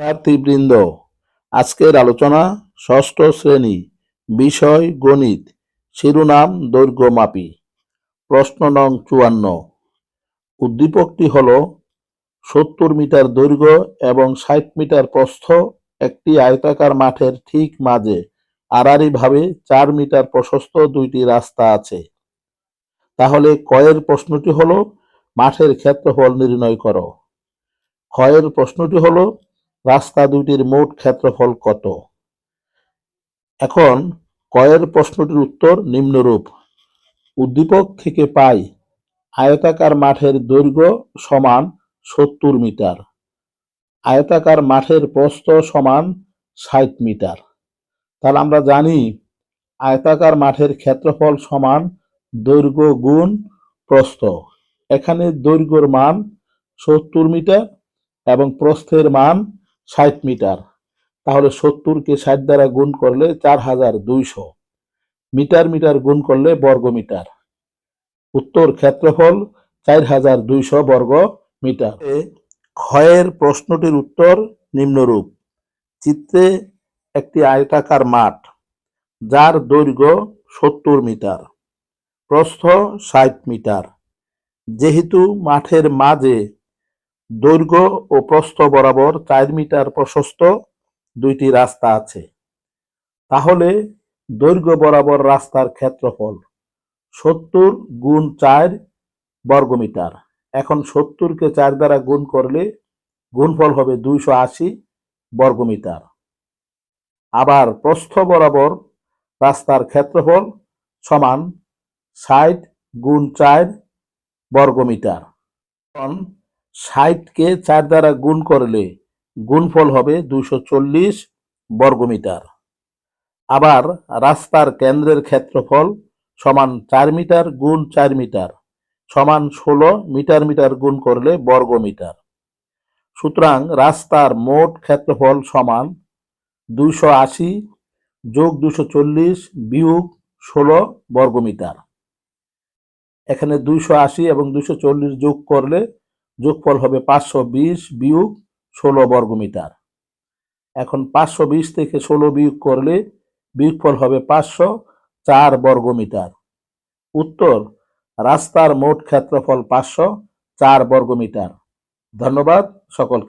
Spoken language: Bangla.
শিক্ষার্থীবৃন্দ, আজকের আলোচনা ষষ্ঠ শ্রেণি, বিষয় গণিত, শিরোনাম দৈর্ঘ্যমাপী প্রশ্ন নং চুয়ান্ন। উদ্দীপকটি হল, সত্তর মিটার দৈর্ঘ্য এবং ষাট মিটার প্রস্থ একটি আয়তাকার মাঠের ঠিক মাঝে, আড়াআড়িভাবে চার মিটার প্রশস্ত দুইটি রাস্তা আছে। তাহলে কয়ের প্রশ্নটি হল, মাঠের ক্ষেত্রফল নির্ণয় করো। ক্ষয়ের প্রশ্নটি হলো রাস্তা দুইটির মোট ক্ষেত্রফল কত? এখন কয়ের প্রশ্নটির উত্তর নিম্নরূপ। উদ্দীপক থেকে পাই আয়তাকার মাঠের দৈর্ঘ্য সমান সত্তর মিটার। আয়তাকার মাঠের প্রস্থ সমান ষাট মিটার। তাহলে আমরা জানি আয়তাকার মাঠের ক্ষেত্রফল সমান দৈর্ঘ্য গুণ প্রস্থ। এখানে দৈর্ঘ্যর মান সত্তর মিটার এবং প্রস্থের মান ষাট মিটার। তাহলে সত্তরকে ষাট দ্বারা গুণ করলে চার হাজার দুইশো। মিটার মিটার গুণ করলে বর্গ মিটার। উত্তর ক্ষেত্রফল চার হাজার দুইশো বর্গ মিটার। ক্ষয়ের প্রশ্নটির উত্তর নিম্নরূপ। চিত্রে একটি আয়তাকার মাঠ, যার দৈর্ঘ্য সত্তর মিটার। প্রস্থ ষাট মিটার। যেহেতু মাঠের মাঝে দৈর্ঘ্য ও প্রস্থ বরাবর চার মিটার প্রশস্ত দুইটি রাস্তা আছে। তাহলে দৈর্ঘ্য বরাবর রাস্তার ক্ষেত্রফল সত্তর গুণ চার বর্গমিটার। এখন সত্তরকে চার দ্বারা গুণ করলে গুণফল হবে দুইশো আশি বর্গমিটার। আবার প্রস্থ বরাবর রাস্তার ক্ষেত্রফল সমান ষাট গুণ চার বর্গমিটার। ষাটকে চার দ্বারা গুণ করলে গুণফল হবে দুইশো চল্লিশ বর্গমিটার। আবার রাস্তার কেন্দ্রের ক্ষেত্রফল সমান চার মিটার গুণ চার মিটার, সমান ষোলো মিটার মিটার গুণ করলে বর্গ মিটার সুতরাং রাস্তার মোট ক্ষেত্রফল সমান দুইশো আশি যোগ দুশো চল্লিশ বিয়োগ ষোলো বর্গমিটার। এখানে দুইশো আশি এবং দুশো চল্লিশ যোগ করলে যোগফল হবে পাঁচশো বিশ বিয়োগ ষোলো বর্গমিটার। এখন পাঁচশো বিশ থেকে ষোলো বিয়োগ করলে বিয়োগফল হবে পাঁচশো চার বর্গমিটার। উত্তর, রাস্তার মোট ক্ষেত্রফল পাঁচশো চার বর্গমিটার। ধন্যবাদ সকলকে।